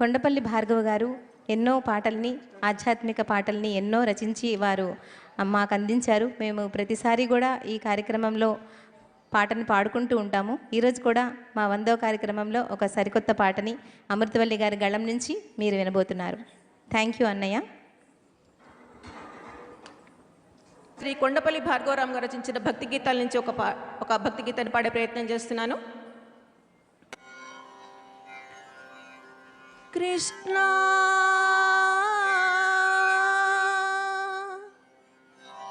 కొండపల్లి భార్గవ గారు ఎన్నో పాటల్ని ఆధ్యాత్మిక పాటల్ని ఎన్నో రచించి వారు మాకు అందించారు. మేము ప్రతిసారి కూడా ఈ కార్యక్రమంలో పాటను పాడుకుంటూ ఉంటాము. ఈరోజు కూడా మా వందో కార్యక్రమంలో ఒక సరికొత్త పాటని అమృతవల్లి గారి గళం నుంచి మీరు వినబోతున్నారు. థ్యాంక్ యూ అన్నయ్య. శ్రీ కొండపల్లి భార్గవరామ్ గారు రచించిన భక్తి గీతాల నుంచి ఒక పా ఒక భక్తి గీతాన్ని పాడే ప్రయత్నం చేస్తున్నాను. కృష్ణ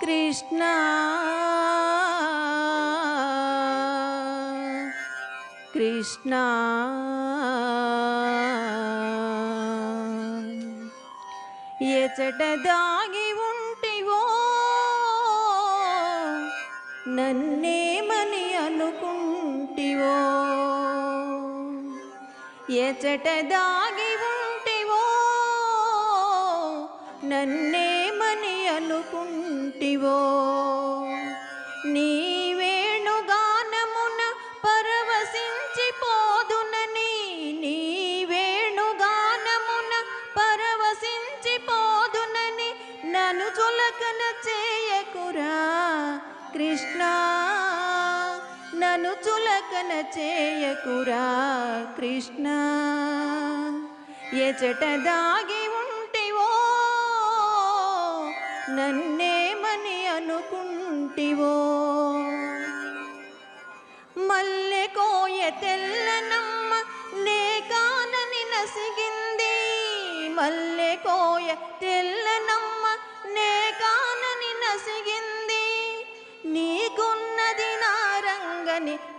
కృష్ణ కృష్ణ ఎచట దాగి ఎచట దాగి ఉంటివో నన్నేమని అనుకుంటివో. నీ వేణుగానమున పరవశించిపోదునని నీ వేణుగానమున పరవశించిపోదునని నన్ను చులకన చేయకురా కృష్ణ. నన్ను చులకన చేయకురా కృష్ణ. ఎచట దాగి ఉంటివో నన్నేమని అనుకుంటివో. మల్లె కోయ తెల్లనమ్మ నే కానని నసిగింది. మల్లె కోయ తెల్లనమ్మ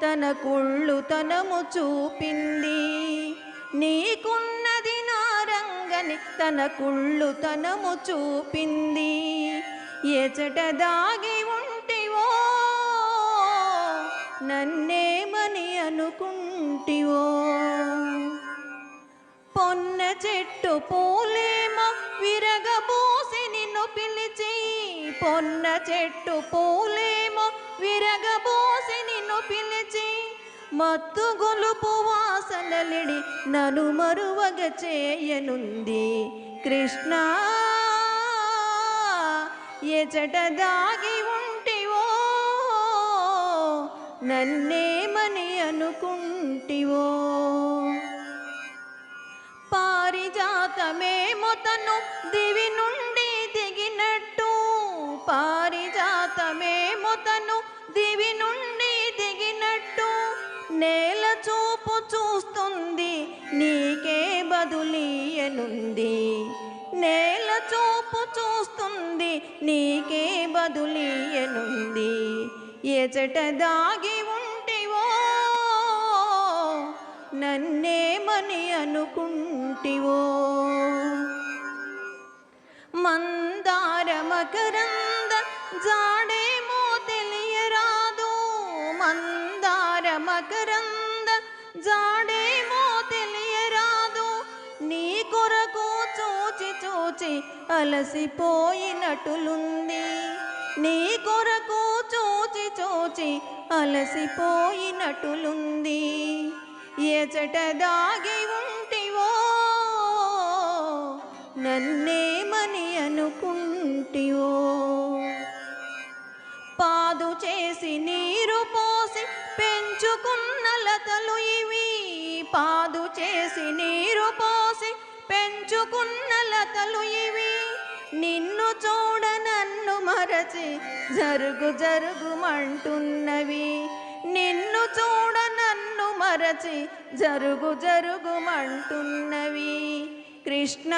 తన కుళ్ళు తనము చూపింది. నీకున్నది నారంగని తన కుళ్ళు తనము చూపింది. ఎచట దాగి ఉంటివో నన్నేమని అనుకుంటివో. పొన్న చెట్టు పూలేమో విరగబోసి నిన్ను పిలిచి. పొన్న చెట్టు పూలేమో విరగబోసి నిన్ను పిలిచి మత్తు గొలుపు వాసనలిడి నను మరువగ చేయనుంది. కృష్ణ ఎచట దాగి ఉంటివో నన్నేమని అనుకుంటివో. పారిజాతమే బదులీయనుంది నేల చూపు చూస్తుంది నీకే బదులీయనుంది. ఎచట దాగి ఉంటివో నన్నేమని అనుకుంటివో. మందార మకరంద జాడే చూచి అలసిపోయినట్టులుంది నీ కొరకు చూచి చూచి అలసిపోయినట్టులుంది ఎచట దాగి ఉంటివో నన్నేమని అనుకుంటివో. పాదు చేసి నీరు పోసి పెంచుకున్న లతలు ఇవి. పాదు చేసి నీరు పోసి పెంచుకున్న లతలు ఇవి. నిన్ను చూడ నన్ను మరచి జరుగు జరుగుమంటున్నవి. నిన్ను చూడ నన్ను మరచి జరుగు జరుగుమంటున్నవి. కృష్ణ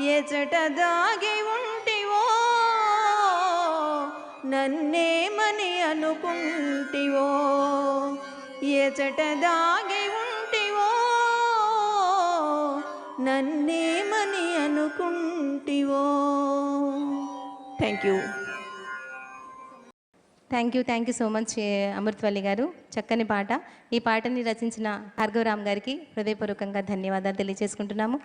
ఎచట దాగి ఉంటివో నన్నేమని అనుకుంటివో? ఎచట దాగి నన్నేమని అనుకుంటివో? Thank you thank you thank you so much Amrutavalli గారు. చక్కని పాట. ఈ పాటని రచించిన భార్గవరామ్ గారికి హృదయపూర్వకంగా ధన్యవాదాలు తెలియజేసుకుంటున్నాము.